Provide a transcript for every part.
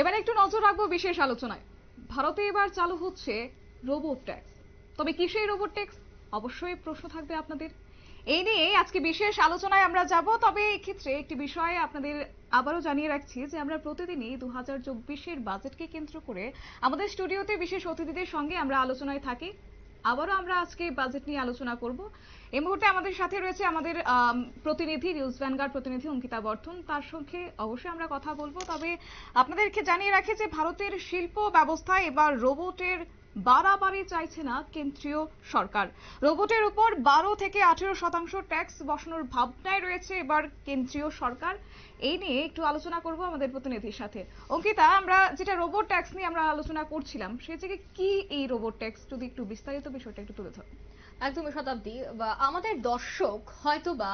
এবার একটু নজর রাখব বিশেষ আলোচনায়। ভারতে এবার চালু হচ্ছে রোবট ট্যাক্স তবে কিসের রোবট ট্যাক্স অবশ্যই প্রশ্ন থাকবে আপনাদের। এই নিয়ে আজকে বিশেষ আলোচনায় আমরা যাব। তবে এক্ষেত্রে একটি বিষয়ে আপনাদের আবারও জানিয়ে রাখছি যে আমরা প্রতিদিনই দু হাজার চব্বিশের বাজেটকে কেন্দ্র করে আমাদের স্টুডিওতে বিশেষ অতিথিদের সঙ্গে আমরা আলোচনায় থাকি। আবারও আমরা আজকে বাজেট নিয়ে আলোচনা করব। এই মুহূর্তে আমাদের সাথে রয়েছে আমাদের আম, প্রতিনিধি নিউজ ভ্যানগার্ড প্রতিনিধি অঙ্কিতা বর্ধন। তার সঙ্গে অবশ্যই আমরা কথা বলব। তবে আপনাদেরকে জানিয়ে রাখি যে ভারতের শিল্প ব্যবস্থায় এবার রোবটের বাড়াবাড়ি চাইছে না কেন্দ্রীয় সরকার। রোবটের উপর বারো থেকে আঠেরো শতাংশ ট্যাক্স বসানোর ভাবনায় রয়েছে এবার কেন্দ্রীয় সরকার। এই নিয়ে একটু আলোচনা করব আমাদের প্রতিনিধির সাথে। অঙ্কিতা, আমরা যেটা রোবট ট্যাক্স নিয়ে আমরা আলোচনা করছিলাম, সে থেকে কি এই রোবট ট্যাক্স? যদি একটু বিস্তারিত বিষয়টা একটু তুলে ধরো। একদমই শতাব্দী আমাদের দর্শক হয়তো বা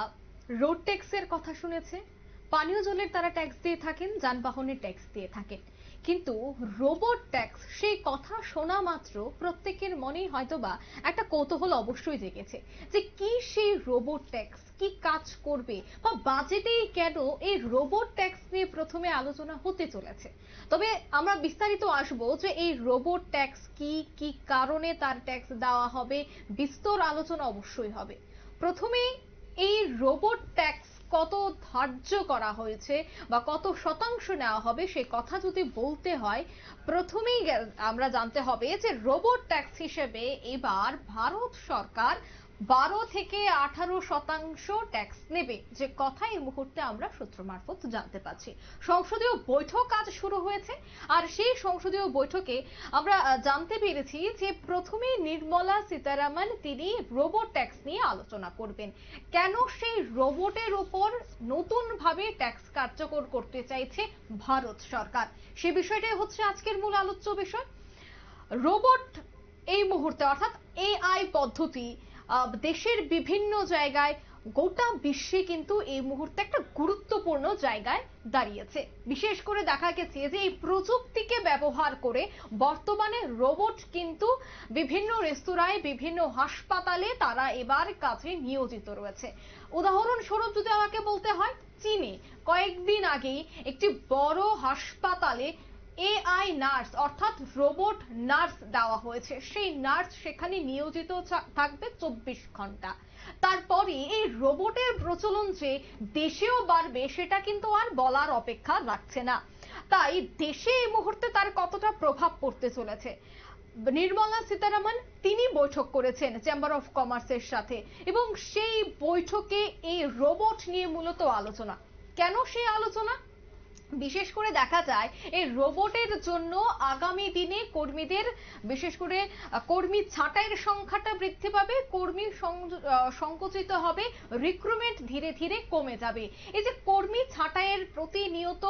রোড ট্যাক্সের কথা শুনেছে পানীয় জলের তারা ট্যাক্স দিয়ে থাকেন, যানবাহনের ট্যাক্স দিয়ে থাকেন। কিন্তু রোবট ট্যাক্স সেই কথা শোনা মাত্র প্রত্যেকের মনেই হয়তোবা একটা কৌতূহল অবশ্যই জেগেছে যে কি সেই রোবট ট্যাক্স কি কাজ করবে বা বাজেটেই কেন এই রোবট ট্যাক্স নিয়ে প্রথমে আলোচনা হতে চলেছে। তবে আমরা বিস্তারিত আসব যে এই রোবট ট্যাক্স কি কি কারণে তার ট্যাক্স দেওয়া হবে, বিস্তর আলোচনা অবশ্যই হবে। প্রথমে এই রোবট ট্যাক্স কত ধার্য করা হয়েছে বা কত শতাংশ নেওয়া হবে সে কথা যদি বলতে হয়, প্রথমেই আমরা জানতে হবে যে রোবট ট্যাক্স হিসেবে এবার ভারত সরকার বারো থেকে আঠারো শতাংশ ট্যাক্স নেবে। যে কথা এই মুহূর্তে আমরা সূত্র মারফত জানতে পাচ্ছি সংসদীয় বৈঠক আজ শুরু হয়েছে আর সেই সংসদীয় বৈঠকে আমরা জানতে পেরেছি যে প্রথমেই নির্মলা সীতারামন তিনি রোবট ট্যাক্স নিয়ে আলোচনা করবেন। কেন সেই রোবটের উপর নতুন ভাবে ট্যাক্স কার্যকর করতে চাইছে ভারত সরকার? সে বিষয়টাই হচ্ছে আজকের মূল আলোচ্য বিষয়। রোবট এই মুহূর্তে, অর্থাৎ এআই পদ্ধতি দেশের বিভিন্ন জায়গায় গোটা বিশ্বে কিন্তু এই মুহূর্তে একটা গুরুত্বপূর্ণ জায়গায় দাঁড়িয়েছে। বিশেষ করে দেখা গেছে যে এই প্রযুক্তিকে ব্যবহার করে বর্তমানে রোবট কিন্তু বিভিন্ন রেস্তোরাঁয়, বিভিন্ন হাসপাতালে তারা এবার কাজে নিয়োজিত রয়েছে। উদাহরণস্বরূপ যদি আমাকে বলতে হয়, চীনে কয়েকদিন আগেই একটি বড় হাসপাতালে এআই নার্স, অর্থাৎ রোবট নার্স দেওয়া হয়েছে। সেই নার্স সেখানে নিয়োজিত থাকবে চব্বিশ ঘণ্টা। তারপরে এই রোবটের প্রচলন যে দেশেও বাড়বে, সেটা কিন্তু আর বলার অপেক্ষা রাখছে না। তাই দেশে এই মুহূর্তে তার কতটা প্রভাব পড়তে চলেছে? নির্মলা সীতারামন, তিনি বৈঠক করেছেন চেম্বার অফ কমার্সের সাথে। এবং সেই বৈঠকে এই রোবট নিয়ে মূলত আলোচনা। কেন সেই আলোচনা? বিশেষ করে দেখা যায় এই রোবটের জন্য আগামী দিনে কর্মীদের, বিশেষ করে কর্মী ছাঁটাইয়ের সংখ্যাটা বৃদ্ধি পাবে, কর্মী সংকুচিত হবে রিক্রুটমেন্ট ধীরে ধীরে কমে যাবে। এই যে কর্মী ছাঁটাইয়ের প্রতিনিয়ত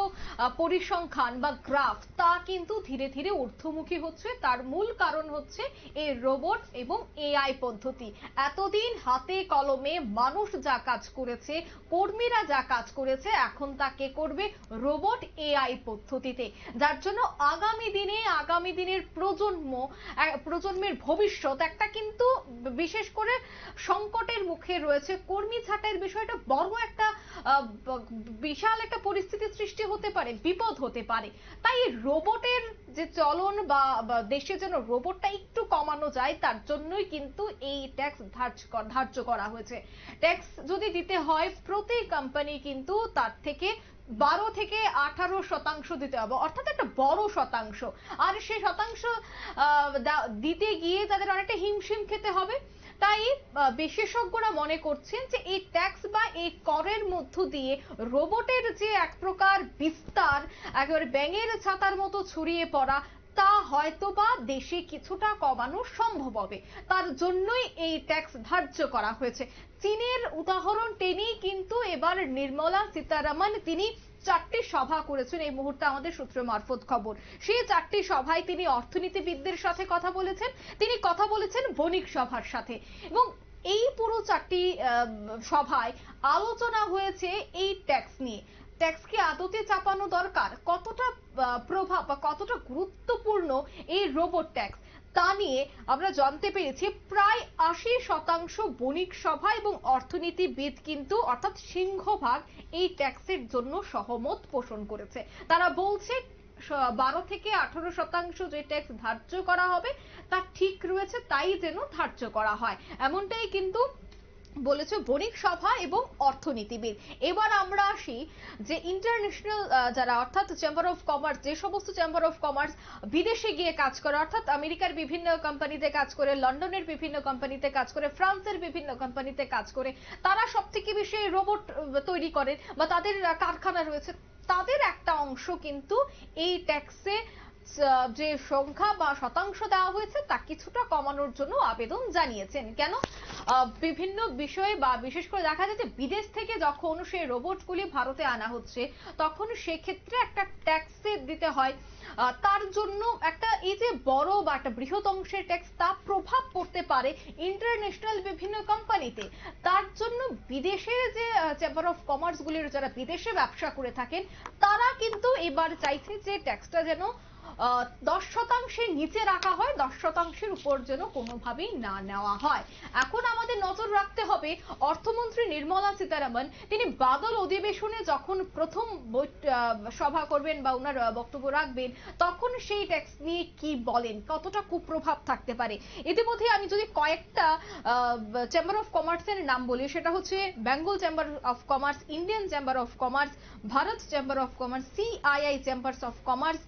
পরিসংখ্যান বা গ্রাফ তা কিন্তু ধীরে ধীরে ঊর্ধ্বমুখী হচ্ছে। তার মূল কারণ হচ্ছে এই রোবট এবং এআই পদ্ধতি। এতদিন হাতে কলমে মানুষ যা কাজ করেছে, কর্মীরা যা কাজ করেছে, এখন তা কে করবে? রোবট এআই পদ্ধতিতে, যার জন্য আগামী দিনে, আগামী দিনের প্রজন্ম প্রজন্মের ভবিষ্যৎ একটা কিন্তু বিশেষ করে সংকটের মুখে রয়েছে। কর্মী ছাঁটাইয়ের বিষয়টা বড় একটা বিশাল একটা পরিস্থিতি সৃষ্টি হতে পারে, বিপদ হতে পারে। তাই রোবটের যে চলন বা দেশে যেন রোবটটা একটু কমানো যায়, তার জন্যই কিন্তু এই ট্যাক্স ধার্য করা হয়েছে। ট্যাক্স যদি দিতে হয়, প্রতি কোম্পানি কিন্তু তার থেকে বারো থেকে আঠারো শতাংশ দিতে হবে, অর্থাৎ একটা বড় শতাংশ। আর সেই শতাংশ দিতে গিয়ে তাদের অনেকটা হিমশিম খেতে হবে। তাই বিশেষজ্ঞরা মনে করছেন যে এই ট্যাক্স বা এই করের মধ্য দিয়ে রোবটের যে এক প্রকার বিস্তার, একেবারে ব্যাঙের ছাতার মতো ছড়িয়ে পড়া তা হয়তোবা দেশে কিছুটা কমানো সম্ভব হবে। তার জন্যই এই ট্যাক্স ধার্য করা হয়েছে। চীনের উদাহরণ টেনেই কিন্তু এবার নির্মলা সীতারামন তিনি চারটি সভা করেছেন। এই মুহূর্তে আমাদের সূত্র মারফত খবর। সেই চারটি সভায় তিনি অর্থনীতিবিদদের সাথে কথা বলেছেন, তিনি কথা বলেছেন বণিক সভার সাথে। এবং এই পুরো চারটি সভায় আলোচনা হয়েছে এই ট্যাক্স নিয়ে। ট্যাক্স কি আদতে চাপানো দরকার। কতটা প্রভাব বা কতটা গুরুত্বপূর্ণ এই রোবট ট্যাক্স? তা নিয়ে আমরা জানতে পেরেছি, প্রায় আশি শতাংশ বণিক সভা এবং অর্থনীতিবিদ কিন্তু অর্থাৎ সিংহভাগ এই ট্যাক্সের জন্য সহমত পোষণ করেছে। তারা বলছে বারো থেকে আঠারো শতাংশ যে ট্যাক্স ধার্য করা হবে, তা ঠিক রয়েছে, তাই যেন ধার্য করা হয়। এমনটাই কিন্তু বলেছে বণিক সভা এবং অর্থনীতিবিদ। এবার আমরা আসি যে ইন্টারন্যাশনাল যারা, অর্থাৎ চেম্বার অফ কমার্স যে সমস্ত চেম্বার অফ কমার্স বিদেশে গিয়ে কাজ করে, অর্থাৎ আমেরিকার বিভিন্ন কোম্পানিতে কাজ করে লন্ডনের বিভিন্ন কোম্পানিতে কাজ করে ফ্রান্সের বিভিন্ন কোম্পানিতে কাজ করে, তারা সব থেকে বেশি রোবট তৈরি করেন বা তাদের কারখানা রয়েছে, তাদের একটা অংশ কিন্তু এই ট্যাক্সে যে সংখ্যা বা শতাংশ দেওয়া হয়েছে তা কিছুটা কমানোর জন্য আবেদন জানিয়েছেন। কেন? বিভিন্ন বিষয়ে বা বিশেষ করে দেখা যায় যে বিদেশ থেকে যখন সেই রোবটগুলি ভারতে আনা হচ্ছে, তখন সেক্ষেত্রে একটা ট্যাক্স দিতে হয়। তার জন্য একটা এই যে বড় বা একটা বৃহৎ অংশের ট্যাক্স তা প্রভাব পড়তে পারে ইন্টারন্যাশনাল বিভিন্ন কোম্পানিতে তার জন্য বিদেশের যে চেম্বার অফ কমার্স গুলির যারা বিদেশে ব্যবসা করে থাকেন, তারা কিন্তু এবার চাইছে যে ট্যাক্সটা যেন দশ শতাংশের নিচে রাখা হয়, দশ শতাংশের উপর যেন কোনোভাবেই না নেওয়া হয়। এখন আমাদের নজর রাখতে হবে অর্থমন্ত্রী নির্মলা সীতারামন। তিনি বাদল অধিবেশনে যখন প্রথম সভা করবেন বা ওনার বক্তব্য রাখবেন, তখন সেই ট্যাক্স নিয়ে কি বলেন? কতটা কুপ্রভাব থাকতে পারে? ইতিমধ্যে আমি যদি কয়েকটা চেম্বার অফ কমার্সের নাম বলি, সেটা হচ্ছে Bengal Chamber of Commerce Indian Chamber of Commerce Bharat Chamber of Commerce CII Chambers of Commerce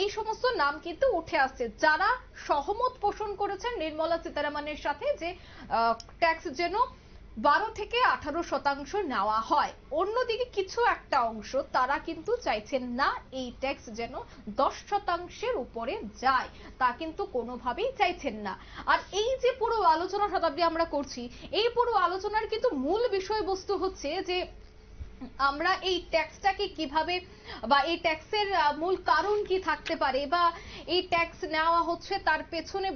এই সমস্ত নাম কিন্তু উঠে আসছে। যারা সহমত পোষণ করেছেন নির্মলা সীতারামনের সাথে যে ট্যাক্স যেন বারো থেকে আঠারো শতাংশ নেওয়া হয়। অন্যদিকে কিছু একটা অংশ তারা কিন্তু চাইছেন না এই ট্যাক্স যেন দশ শতাংশের উপরে যায়। তা কিন্তু কোনোভাবেই চাইছেন না। আর এই যে পুরো আলোচনা শতাব্দী আমরা করছি, এই পুরো আলোচনার কিন্তু মূল বিষয়বস্তু হচ্ছে যে, আমরা এই ট্যাক্সটাকে কীভাবে বা এই ট্যাক্সের মূল কারণ কি থাকতে পারে বা এই ট্যাক্স নেওয়া হচ্ছে তার পেছনে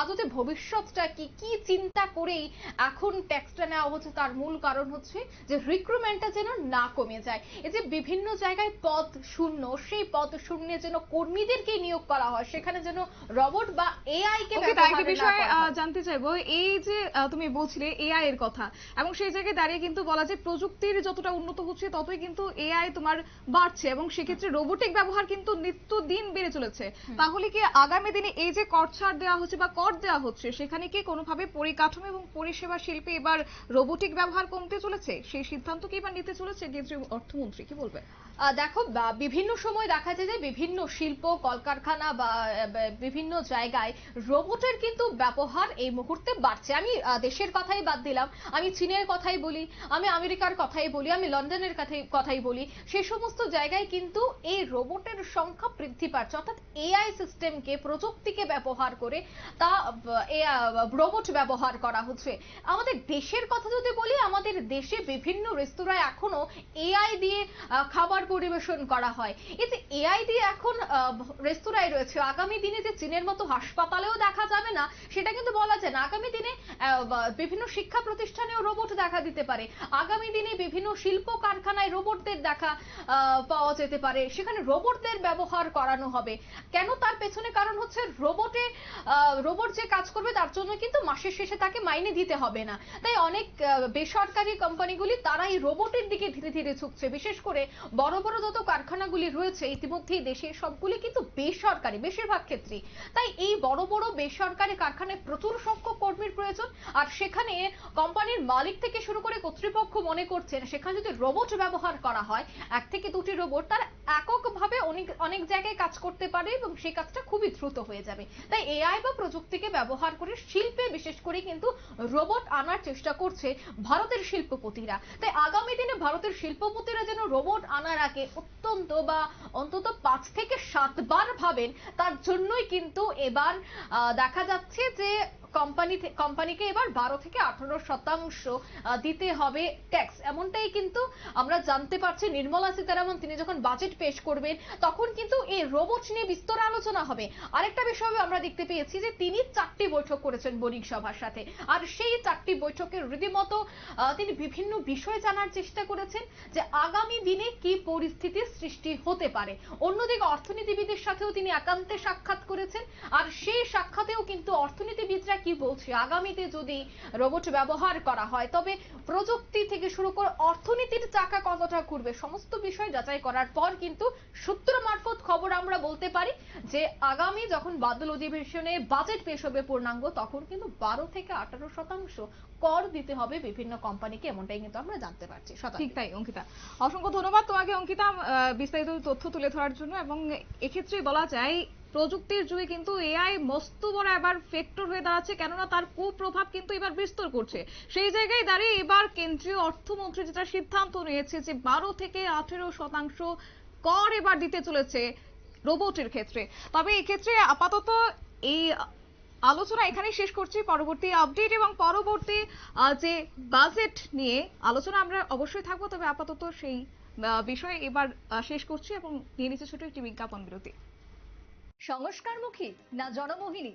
আদতে ভবিষ্যৎটা কি কি চিন্তা করেই এখন ট্যাক্সটা নেওয়া হচ্ছে তার মূল কারণ হচ্ছে যে রিক্রুটমেন্টটা যেন না কমে যায় এই যে বিভিন্ন জায়গায় পদ শূন্য সেই পদ শূন্যে যেন কর্মীদেরকে নিয়োগ করা হয় সেখানে যেন রবট বা এআই কে ব্যবহার বিষয়ে। জানতে চাইব এই যে তুমি বলছিলে এআই এর কথা এবং সেই জায়গায় দাঁড়িয়ে কিন্তু বলা যায় প্রযুক্তির যতটা উন্নত হচ্ছে ততই কিন্তু এআই তোমার বাড়ছে এবং সেক্ষেত্রে রোবোটিক ব্যবহার কিন্তু নিত্য দিন বেড়ে চলেছে। তাহলে কি আগামী দিনে এই যে কর ছাড় দেওয়া হচ্ছে বা কর দেওয়া হচ্ছে সেখানে কি কোনোভাবে পরিকাঠামো এবং পরিষেবা শিল্পে এবার রোবোটিক ব্যবহার কমতে চলেছে? সেই সিদ্ধান্ত কি এবার নিতে চলেছে কেন্দ্রীয় অর্থমন্ত্রী কি বলবে আহ, দেখো বিভিন্ন সময় দেখা যায় যে বিভিন্ন শিল্প, কলকারখানা বা বিভিন্ন জায়গায় রোবটের কিন্তু ব্যবহার এই মুহূর্তে বাড়ছে। আমি দেশের কথাই বাদ দিলাম, আমি চীনের কথাই বলি, আমি আমেরিকার কথাই বলি, আমি লন্ডনের কথাই কথাই বলি, সে সমস্ত জায়গায় কিন্তু এই রোবটের সংখ্যা বৃদ্ধি পাচ্ছে। অর্থাৎ এআই সিস্টেমকে প্রযুক্তিকে ব্যবহার করে তা রোবট ব্যবহার করা হচ্ছে। আমাদের দেশের কথা যদি বলি, আমাদের দেশে বিভিন্ন রেস্তোরাঁয় এখনও এআই দিয়ে খাবার পরিবেশন করা হয়। এই যে এআই দিয়ে এখন রেস্তোরাঁয় রয়েছে। আগামী দিনে যে চীনের মতো হাসপাতালেও দেখা যাবে না, সেটা কিন্তু বলা যায় না। আগামী দিনে বিভিন্ন শিক্ষা প্রতিষ্ঠানেও রোবট দেখা দিতে পারে। আগামী দিনে বিভিন্ন শিল্প কারখানায় রোবটদের দেখা পাওয়া যেতে পারে। সেখানে রোবটদের ব্যবহার করানো হবে। কেন তার পেছনে কারণ হচ্ছে রোবটে রোবট যে কাজ করবে তার জন্য কিন্তু মাসের শেষে তাকে মাইনে দিতে হবে না। তাই অনেক বেসরকারি কোম্পানিগুলি তারা এই রোবটের দিকে ধীরে ধীরে ঝুঁকছে। বিশেষ করে বড় বড় বড় যত কারখানাগুলি রয়েছে, ইতিমধ্যেই দেশে সবগুলি কিন্তু বেসরকারি, বেশিরভাগ ক্ষেত্রে তাই এই বড় বড় বেসরকারি কারখানায় প্রচুর সংখ্যক কর্মীর প্রয়োজন, আর সেখানে কোম্পানির মালিক থেকে শুরু করে কর্তৃপক্ষ মনে করছেন, সেখানে যদি রোবট ব্যবহার করা হয়, এক থেকে দুটি রোবট, তার এককভাবে অনেক অনেক জায়গায় কাজ করতে পারে এবং সেই কাজটা খুবই দ্রুত হয়ে যাবে। তাই এআই বা প্রযুক্তিকে ব্যবহার করে শিল্পে বিশেষ করে কিন্তু রোবট আনার চেষ্টা করছে ভারতের শিল্পপতিরা। তাই আগামী দিনে ভারতের শিল্পপতিরা যেন রোবট আনার আগে অত্যন্ত বা অন্তত পাঁচ থেকে সাতবার ভাবেন। তার জন্যই কিন্তু এবার দেখা যাচ্ছে যে কোম্পানি কোম্পানিকে এবার বারো থেকে আঠারো শতাংশ দিতে হবে ট্যাক্স এমনটাই কিন্তু আমরা জানতে পারছি। নির্মলা সীতারামন, তিনি যখন বাজেট পেশ করবেন, তখন কিন্তু এই রোবট নিয়ে বিস্তর আলোচনা হবে। আরেকটা বিষয় আমরা দেখতে পেয়েছি যে, তিনি চারটি বৈঠক করেছেন বণিক সভার সাথে। আর সেই চারটি বৈঠকের রীতিমতো তিনি বিভিন্ন বিষয় জানার চেষ্টা করেছেন যে, আগামী দিনে কি পরিস্থিতির সৃষ্টি হতে পারে। অন্যদিকে অর্থনীতিবিদের সাথেও তিনি একান্তে সাক্ষাৎ করেছেন। আর সেই সাক্ষাতেও কিন্তু অর্থনীতিবিদরা কি বলছে? আগামীতে যদি রোবট ব্যবহার করা হয়, তবে প্রযুক্তি থেকে শুরু করে অর্থনীতির চাকা কতটা ঘুরবে। সমস্ত বিষয় যাচাই করার পর কিন্তু সূত্র মারফত খবর আমরা বলতে পারি যে, আগামী যখন বাদল অধিবেশনে বাজেট পেশ হবে পূর্ণাঙ্গ, তখন কিন্তু বারো থেকে আঠারো শতাংশ কর দিতে হবে বিভিন্ন কোম্পানিকে, এমনটাই কিন্তু আমরা জানতে পারছি। ঠিক তাই, অঙ্কিতা। অসংখ্য ধন্যবাদ তোমাকে, অঙ্কিতা। বিস্তারিত তথ্য তুলে ধরার জন্য এবং এক্ষেত্রে বলা যায় প্রযুক্তির যুগে কিন্তু এআই মস্ত বড় এবার ফ্যাক্টর হয়ে দাঁড়াচ্ছে, কেননা তার কুপ্রভাব কিন্তু এবার বিস্তার করছে। সেই জায়গায় দাঁড়িয়ে এবার কেন্দ্রীয় অর্থমন্ত্রী যেটা সিদ্ধান্ত নিয়েছে যে বারো থেকে আঠেরো শতাংশ কর এবার দিতে চলেছে রোবটের ক্ষেত্রে। তবে এক্ষেত্রে আপাতত এই আলোচনা এখানেই শেষ করছি। পরবর্তী আপডেট এবং পরবর্তী যে বাজেট নিয়ে আলোচনা আমরা অবশ্যই থাকব, তবে আপাতত সেই বিষয়ে এবার শেষ করছি এবং নিয়ে নিচ্ছে ছোট একটি বিজ্ঞাপন বিরতি। সংস্কারমুখী না জনমোহিনী?